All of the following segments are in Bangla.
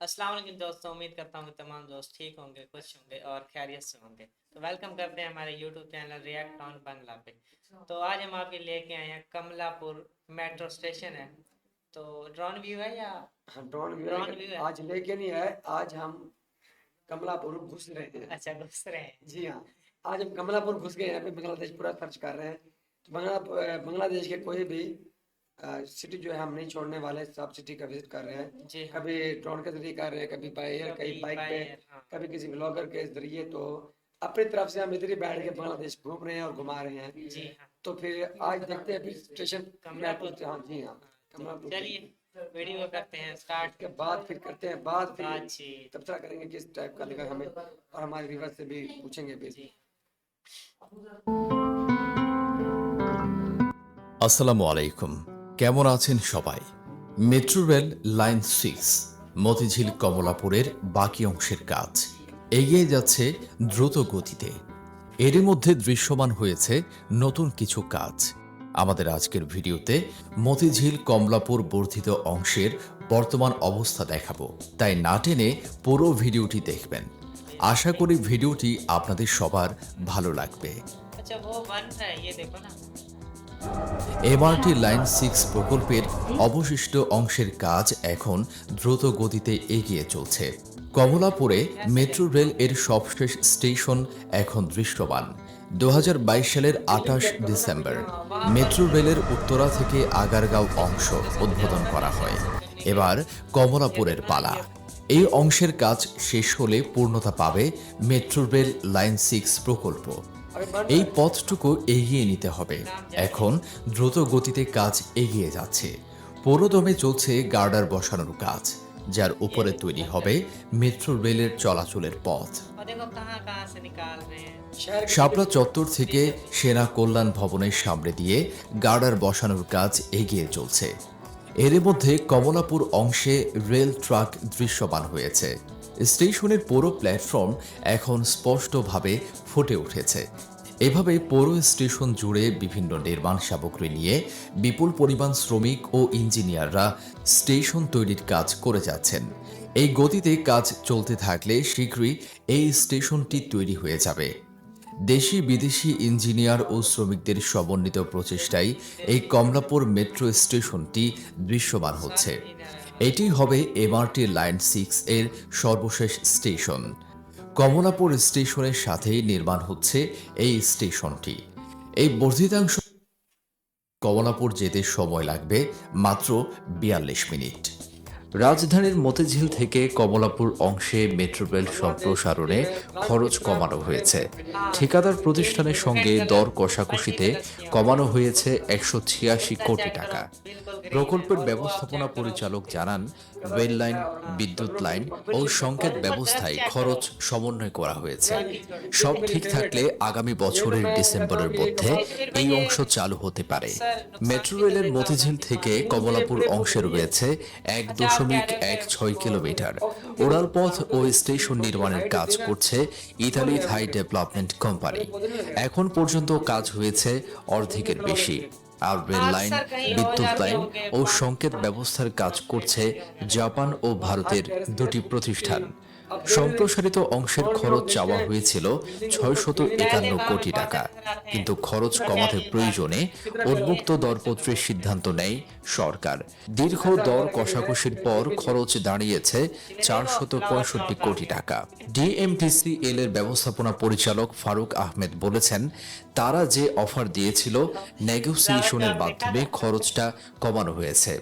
अस्सलाम वालेकुम दोस्तों उम्मीद करता हूँ कि तमाम दोस्त ठीक होंगे खुश होंगे और खैरियत से होंगे। तो वेलकम करते हैं हमारे YouTube channel react on Bangla पे। तो आज हम आपके लेके आए हैं कमलापुर मेट्रो स्टेशन है। तो ड्रोन व्यू है या ड्रोन व्यू ड्रोन व्यू है। आज लेके नहीं है आज हम कमलापुर घुस रहे हैं। अच्छा घुस रहे हैं। जी हाँ आज हम कमलापुर घुस गए हैं बांग्लादेश पूरा सर्च कर रहे हैं। तो बांग्लादेश के कोई भी सिटी जो है हम नहीं छोड़ने वाले सब सिटी का विजिट कर रहे हैं जी हाँ कभी ड्रोन के जरिए कर रहे हैं कभी बाई एयर कभी कहीं बाइक by पे air, हाँ। कभी किसी ब्लॉगर के जरिए तो अपनी तरफ से हम इधर ही बैठ के बांग्लादेश घूम रहे हैं और घुमा रहे हैं जी हाँ तो फिर आज देखते हैं फिर स्टेशन कमलापुर। हाँ जी हाँ कमलापुर चलिए वीडियो करते हैं स्टार्ट के बाद फिर करते हैं बाद फिर बातचीत तबसरा करेंगे किस टाइप का लगा हमें और हमारे व्यूवर से भी पूछेंगे भी जी আসসালামু আলাইকুম কেমন আছেন সবাই? Metro rail line six, Motijheel কমলাপুরের বাকি অংশের কাজ। এগিয়ে যাচ্ছে দ্রুত গতিতে। এর মধ্যে দৃশ্যমান হয়েছে নতুন কিছু কাজ। আমাদের আজকের ভিডিওতে মতিঝিল কমলাপুর বর্ধিত অংশের বর্তমান অবস্থা দেখাবো। তাই না টেনে পুরো ভিডিওটি দেখবেন। আশা করি ভিডিওটি আপনাদের সবার ভালো লাগবে। আচ্ছা ও ইয়ে দেখো না। এমআরটি লাইন সিক্স প্রকল্পের অবশিষ্ট অংশের কাজ এখন দ্রুত গতিতে এগিয়ে চলছে। কমলাপুরে মেট্রো রেল এর সবশেষ স্টেশন এখন দৃশ্যমান। দু হাজার বাইশ সালের আঠাশ ডিসেম্বর মেট্রো রেলের উত্তরা থেকে আগারগাঁও অংশ উদ্বোধন করা হয়। এবার কমলাপুরের পালা। এই অংশের কাজ শেষ হলে পূর্ণতা পাবে মেট্রো রেল লাইন সিক্স প্রকল্প। এই পথটুকু এগিয়ে নিতে হবে। এখন দ্রুত গতিতে কাজ এগিয়ে যাচ্ছে। পৌরদমে চলছে গার্ডার বসানোর কাজ, যার উপরে তৈরি হবে মেট্রো রেলের চলাচলের পথ। শাপলা চত্বর থেকে সেনা কল্যাণ ভবনের সামনে দিয়ে গার্ডার বসানোর কাজ এগিয়ে চলছে। এর মধ্যে কমলাপুর অংশে রেল ট্রাক দৃশ্যমান হয়েছে। স্টেশনের পুরো প্ল্যাটফর্ম এখন স্পষ্টভাবে ফুটে উঠেছে। এভাবে পৌর স্টেশন জুড়ে বিভিন্ন নির্মাণ সামগ্রী নিয়ে বিপুল পরিমাণ শ্রমিক ও ইঞ্জিনিয়াররা স্টেশন তৈরির কাজ করে যাচ্ছেন। এই গতিতে কাজ চলতে থাকলে শীঘ্রই এই স্টেশনটি তৈরি হয়ে যাবে। দেশি বিদেশি ইঞ্জিনিয়ার ও শ্রমিকদের সমন্বিত প্রচেষ্টায় এই কমলাপুর মেট্রো স্টেশনটি দৃশ্যমান হচ্ছে। এটি হবে এমআরটি লাইন সিক্স এর সর্বশেষ স্টেশন। কমলাপুর স্টেশনের সাথেই নির্মাণ হচ্ছে এই স্টেশনটি। এই বর্ধিতাংশ কমলাপুর যেতে সময় লাগবে মাত্র বিয়াল্লিশ মিনিট। রাজধানীর মতিঝিল থেকে কমলাপুর অংশে মেট্রো রেল সম্প্রসারণে খরচ কমানো হয়েছে। ঠিকাদার প্রতিষ্ঠানের সঙ্গে দর কষাকষিতে কমানো হয়েছে একশো ছিয়াশি কোটি টাকা। প্রকল্পের ব্যবস্থাপনা পরিচালক জানান, রেল লাইন, বিদ্যুৎ লাইন ও সংকেত ব্যবস্থায় খরচ সমন্বয় করা হয়েছে। সব ঠিক থাকলে আগামী বছরের ডিসেম্বরের মধ্যে এই অংশ চালু হতে পারে। মেট্রো রেলের মতিঝিল থেকে কমলাপুর অংশে রয়েছে এক দশমিক এক ছয় কিলোমিটার। উড়ালপথ ও স্টেশন নির্মাণের কাজ করছে ইতালি থাই ডেভেলপমেন্ট কোম্পানি। এখন পর্যন্ত কাজ হয়েছে অর্ধেকের বেশি। আর রেল লাইন, বিদ্যুৎ লাইন ও সংকেত ব্যবস্থার কাজ করছে জাপান ও ভারতের দুটি প্রতিষ্ঠান। সম্প্রসারিত অংশের খরচ চাওয়া হয়েছিল ছয়শত একান্ন কোটি টাকা। কিন্তু খরচ কমাতে প্রয়োজনে উন্মুক্ত দরপত্রের সিদ্ধান্ত নেয় সরকার। দীর্ঘ দর কষাকষির পর খরচ দাঁড়িয়েছে চারশত পঁয়ষট্টি কোটি টাকা। ডিএমটিসি এল এর ব্যবস্থাপনা পরিচালক ফারুক আহমেদ বলেছেন, তারা যে অফার দিয়েছিল, নেগোসিয়েশনের মাধ্যমে খরচটা কমানো হয়েছে।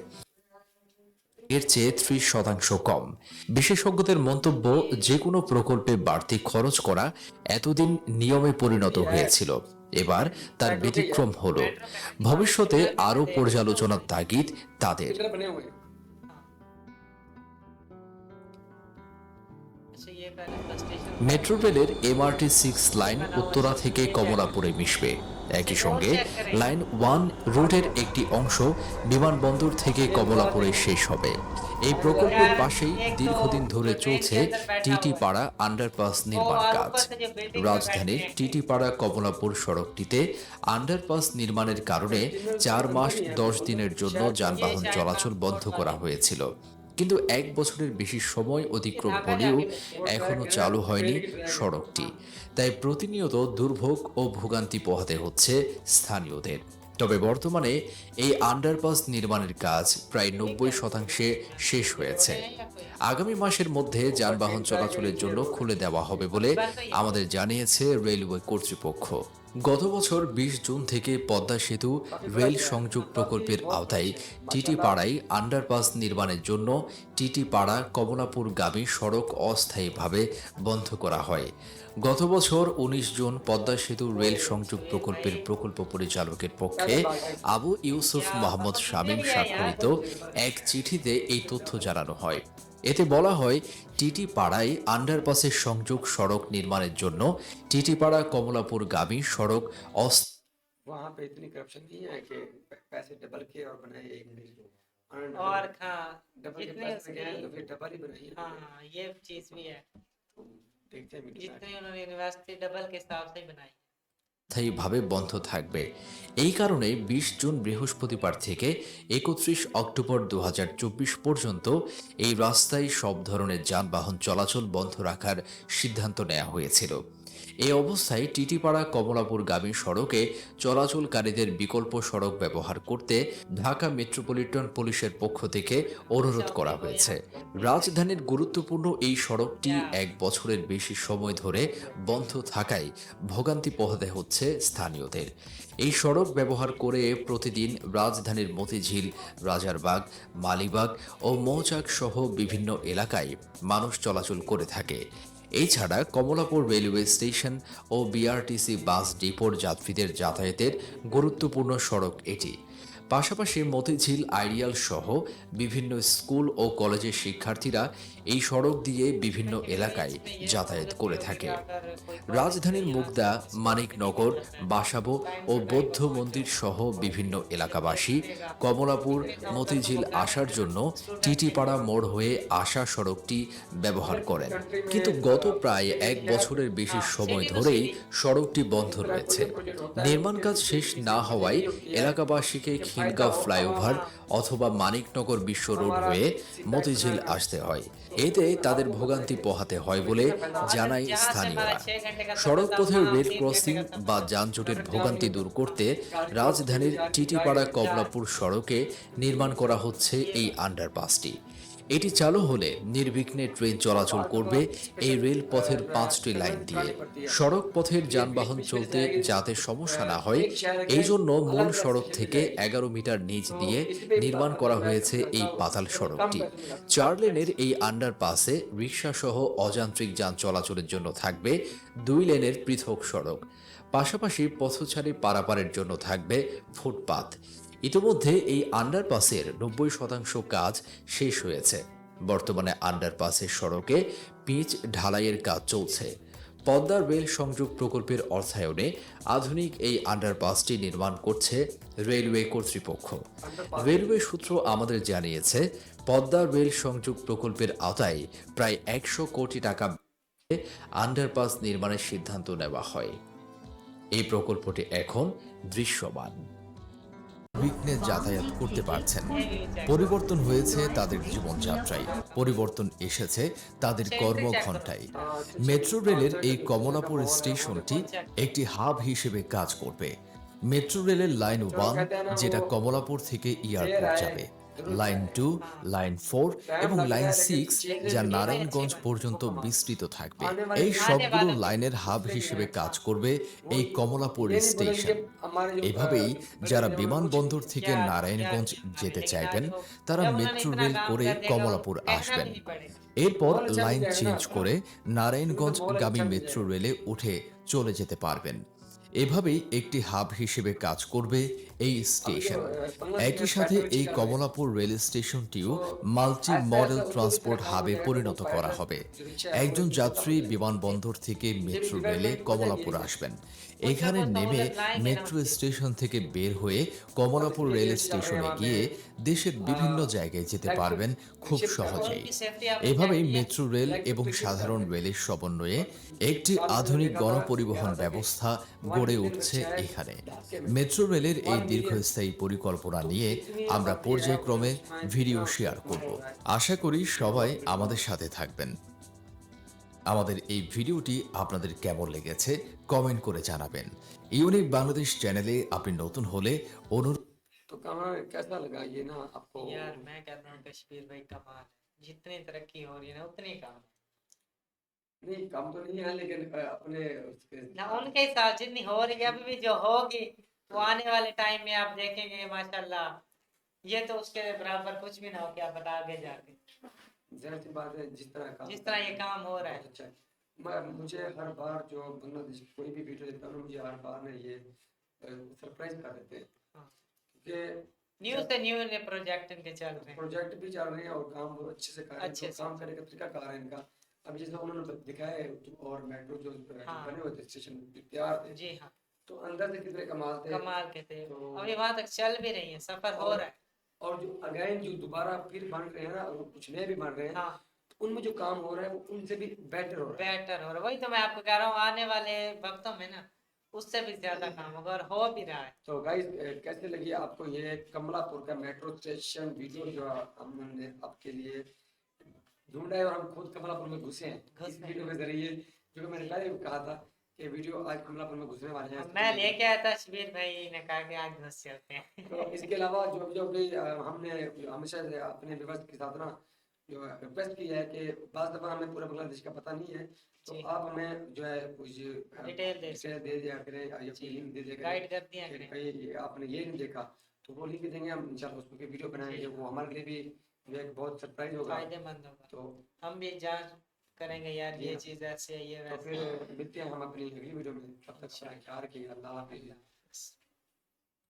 এর চেয়ে ত্রিশ শতাংশ কম। বিশেষজ্ঞদের মন্তব্য যে কোনো প্রকল্পে বাড়তি খরচ করা এতদিন নিয়মে পরিণত হয়েছিল। এবার তার ব্যতিক্রম হল। ভবিষ্যতে আরও পর্যালোচনার তাগিদ তাদের। মেট্রো রেলের এমআরটি সিক্স লাইন উত্তরা থেকে কমলাপুরে মিশবে। একই সঙ্গে লাইন ওয়ান রুটের একটি অংশ বিমানবন্দর থেকে কমলাপুরে শেষ হবে। এই প্রকল্পের পাশেই দীর্ঘদিন ধরে চলছে টিটি পাড়া আন্ডারপাস নির্মাণ কাজ। রাজধানীর টিটি পাড়া কমলাপুর সড়কটিতে আন্ডারপাস নির্মাণের কারণে চার মাস দশ দিনের জন্য যানবাহন চলাচল বন্ধ করা হয়েছিল। কিন্তু এক বছরের বেশি সময় অতিক্রম হলেও এখনও চালু হয়নি সড়কটি। তাই প্রতিনিয়ত দুর্ভোগ ও ভোগান্তি পোহাতে হচ্ছে স্থানীয়দের। তবে বর্তমানে এই আন্ডারপাস নির্মাণের কাজ প্রায় নব্বই শতাংশে শেষ হয়েছে। আগামী মাসের মধ্যে যানবাহন চলাচলের জন্য খুলে দেওয়া হবে বলে আমাদের জানিয়েছে রেলওয়ে কর্তৃপক্ষ। গত বছর বিশ জুন থেকে পদ্মা সেতু রেল সংযোগ প্রকল্পের আওতায় টিটি পাড়ায় আন্ডারপাস নির্মাণের জন্য টিটি পাড়া কমলাপুর গামী সড়ক অস্থায়ীভাবে বন্ধ করা হয়। গত বছর উনিশ জুন পদ্মা সেতু রেল সংযোগ প্রকল্পের প্রকল্প পরিচালকের পক্ষে আবু ইউসুফ মোহাম্মদ শামীম স্বাক্ষরিত এক চিঠিতে এই তথ্য জানানো হয়। এতে বলা হয় টিটি পাড়ায় আন্ডারপাসের সংযোগ সড়ক নির্মাণের জন্য টিটিপাড়া কমলাপুর গামী সড়ক অস वहाँ पे इतनी करप्शन नहीं है कि प- पैसे डबल किए और बनाए एक और और हाँ डबल के जितने पैसे गए हैं तो उसकी फिर डबल ही बनाइए हाँ ये चीज भी है तो देखते हैं मीडिया जितने उन्होंने इन्वेस्ट डबल के हिसाब से ही बनाई স্থায়ীভাবে বন্ধ থাকবে। এই কারণে বিশ জুন বৃহস্পতিবার থেকে একত্রিশ অক্টোবর দু হাজার চব্বিশ পর্যন্ত এই রাস্তায় সব ধরনের যানবাহন চলাচল বন্ধ রাখার সিদ্ধান্ত নেওয়া হয়েছিল। এই অবস্থায় টিটিপাড়া কমলাপুরগামী সড়কে চলাচলকারীদের বিকল্প সড়ক ব্যবহার করতে ঢাকা মেট্রোপলিটন পুলিশের পক্ষ থেকে অনুরোধ করা হয়েছে। রাজধানীর গুরুত্বপূর্ণ এই সড়কটি এক বছরের বেশি সময় ধরে বন্ধ থাকায় ভোগান্তি পোহাতে হচ্ছে স্থানীয়দের। এই সড়ক ব্যবহার করে প্রতিদিন রাজধানীর মতিঝিল রাজারবাগ মালিবাগ ও মৌচাক সহ বিভিন্ন এলাকায় মানুষ চলাচল করে থাকে। এছাড়া কমলাপুর রেলওয়ে স্টেশন ও বিআরটিসি বাস ডিপোর যাত্রীদের যাতায়াতের গুরুত্বপূর্ণ সড়ক এটি। পাশাপাশি মতিঝিল আইডিয়াল সহ বিভিন্ন স্কুল ও কলেজের শিক্ষার্থীরা এই সড়ক দিয়ে বিভিন্ন এলাকায় যাতায়াত করে থাকে। রাজধানীর মুগদা, মানিকনগর, বাসাবো ও বৌদ্ধ মন্দির সহ বিভিন্ন এলাকাবাসী কমলাপুর, মতিঝিল আসার জন্য টিটিপাড়া মোড় হয়ে আসা সড়কটি ব্যবহার করেন। কিন্তু গত প্রায় এক বছরের বেশি সময় ধরেই সড়কটি বন্ধ রয়েছে। নির্মাণ কাজ শেষ না হওয়ায় এলাকাবাসীকে খিলগাঁও ফ্লাইওভার অথবা মানিকনগর বিশ্ব রোড হয়ে মতিঝিল আসতে হয়। এতে তাদের ভোগান্তি পোহাতে হয় বলে জানায় স্থানীয়রা। সড়ক পথের রেড ক্রসিং বা যানজটের ভোগান্তি দূর করতে রাজধানীর টিটিপাড়া কমলাপুর সড়কে নির্মাণ করা হচ্ছে এই আন্ডারপাসটি। এটি চালু হলে নির্বিঘ্নে ট্রেন চলাচল করবে এই রেল পথের পাঁচটি লাইন দিয়ে। সড়ক পথের যানবাহন চলতে যাতে সমস্যা না হয়, এই জন্য মূল সড়ক থেকে এগারো মিটার নিচ দিয়ে নির্মাণ করা হয়েছে এই পাতাল সড়কটি। চার লেনের এই আন্ডারপাসে রিক্সা সহ অযান্ত্রিক যান চলাচলের জন্য থাকবে দুই লেনের পৃথক সড়ক। পাশাপাশি পথচারী পারাপারের জন্য থাকবে ফুটপাত। ইতোমধ্যে এই আন্ডারপাসের নব্বই শতাংশ কাজ শেষ হয়েছে। বর্তমানে আন্ডারপাসের সড়কে পিচ ঢালাইয়ের কাজ চলছে। পদ্মার রেল সংযোগ প্রকল্পের অর্থায়নে আধুনিক এই আন্ডারপাসটি নির্মাণ করছে রেলওয়ে কর্তৃপক্ষ। রেলওয়ে সূত্র আমাদের জানিয়েছে পদ্মা রেল সংযোগ প্রকল্পের আওতায় প্রায় একশো কোটি টাকা আন্ডারপাস নির্মাণের সিদ্ধান্ত নেওয়া হয়। এই প্রকল্পটি এখন দৃশ্যমান। বিঘ্নে যাতায়াত করতে পারছেন। পরিবর্তন হয়েছে তাদের জীবনযাত্রায়। পরিবর্তন এসেছে তাদের কর্মঘণ্টায়। মেট্রো রেলের এই কমলাপুর স্টেশনটি একটি হাব হিসেবে কাজ করবে। মেট্রো রেলের লাইন ওয়ান, যেটা কমলাপুর থেকে ইয়ারপোর্ট যাবে। লাইন টু, লাইন ফোর এবং লাইন সিক্স, যা নারায়ণগঞ্জ পর্যন্ত বিস্তৃত থাকবে। এই সবগুলো লাইনের হাব হিসেবে কাজ করবে এই কমলাপুর স্টেশন। এভাবেই যারা বিমানবন্দর থেকে নারায়ণগঞ্জ যেতে চাইবেন, তারা মেট্রো রেল করে কমলাপুর আসবেন। এরপর লাইন চেঞ্জ করে নারায়ণগঞ্জ গামী মেট্রো রেলে উঠে চলে যেতে পারবেন। এভাবেই একটি হাব হিসেবে কাজ করবে এই স্টেশন। একই সাথে এই কমলাপুর রেল স্টেশনটিও মাল্টি মডেল ট্রান্সপোর্ট হাবে পরিণত করা হবে। একজন যাত্রী বিমানবন্দর থেকে মেট্রো রেলে কমলাপুর আসবেন। এখানে নেমে মেট্রো স্টেশন থেকে বের হয়ে কমলাপুর রেল স্টেশনে গিয়ে দেশের বিভিন্ন জায়গায় যেতে পারবেন খুব সহজেই। এভাবেই মেট্রো রেল এবং সাধারণ রেলের সমন্বয়ে একটি আধুনিক গণপরিবহন ব্যবস্থা গড়ে উঠছে এখানে। মেট্রো রেলের এই দীর্ঘস্থায়ী পরিকল্পনা নিয়ে আমরা পর্যায়ক্রমে ভিডিও শেয়ার করব। আশা করি সবাই আমাদের সাথে থাকবেন। আমাদের এই ভিডিওটি আপনাদের কেমন লেগেছে কমেন্ট করে জানাবেন ইউনিক বাংলাদেশ চ্যানেলে আপনি নতুন হলে অনুরোধ तो कहाँ कैसा लगा ये ना आपको यार मैं कह रहा हूँ कश्मीर भाई कमाल है जितनी तरक्की हो रही है ना उतनी कम है नहीं कम तो नहीं है लेकिन अ, अपने उसके ना उनके हिसाब जितनी हो रही है अभी भी जो होगी वो आने वाले टाइम में आप देखेंगे माशाल्लाह ये तो उसके बराबर कुछ भी ना हो क्या पता आगे जाके ज़ाहिर सी बात है जिस तरह का जिस तरह ये काम हो रहा है। अच्छा मैं मुझे हर बार जो बांग्लादेश कोई भी वीडियो देखता हूँ मुझे हर बार ना ये सरप्राइज़ कर देते हैं। हाँ। क्योंकि न्यू से न्यू ने प्रोजेक्ट इनके चल रहे हैं। प्रोजेक्ट भी चल रहे हैं और काम बहुत अच्छे से कर रहे हैं। काम करने का तरीका कार है इनका। अभी जैसे उन्होंने दिखाया है और मेट्रो जो हाँ। बने हुए थे स्टेशन तैयार थे। जी हाँ। तो अंदर से कितने कमाल थे। कमाल के थे। तो- अभी वहाँ तक चल भी रही है सफ़र हो रहा है। और जो अगेन जो दोबारा फिर बन रहे हैं ना और कुछ नए भी बन रहे हैं हाँ। तो उनमें जो काम हो रहा है वो उनसे भी बेटर हो रहा है। बेटर हो रहा है। वही तो मैं आपको कह रहा हूँ आने वाले वक्तों में ना उससे भी ज़्यादा काम होगा और हो भी रहा है। तो गाइस कैसे लगी आपको ये कमलापुर का मेट्रो स्टेशन वीडियो जो हमने आपके लिए ढूंढा है और हम खुद कमलापुर में घुसे हैं? इस वीडियो के ज़रिए जो कि मैंने पहले भी कहा था कि वीडियो आज कमलापुर में घुसने वाले हैं। मैं लेके आया था शबीर भाई ने कहा कि आज घुस चलते हैं। तो इसके अलावा जो जो भी हमने हमेशा अपने व्यवस्था के साथ ना जो रिक्वेस्ट की है कि बाज दफ़ा हमें पूरे बांग्लादेश का पता नहीं है तो आप हमें जो है कुछ डिटेल दे दे दिया करें या। लिंक दे दिया करें गाइड कर दिया करें। ये आपने ये नहीं देखा तो वो लिंक देंगे हम इंशाल्लाह उस पर वीडियो बनाएँगे। वो हमारे लिए भी जो है एक बहुत सरप्राइज़ होगा। फ़ायदेमंद होगा। तो हम भी जाँच करेंगे यार ये। चीज़ ऐसी है ये तो वैसे फिर मिलते हैं हम अपनी अगली वीडियो में। तब तक अच्छा। ख्याल रखिए अल्लाह हाफिज़।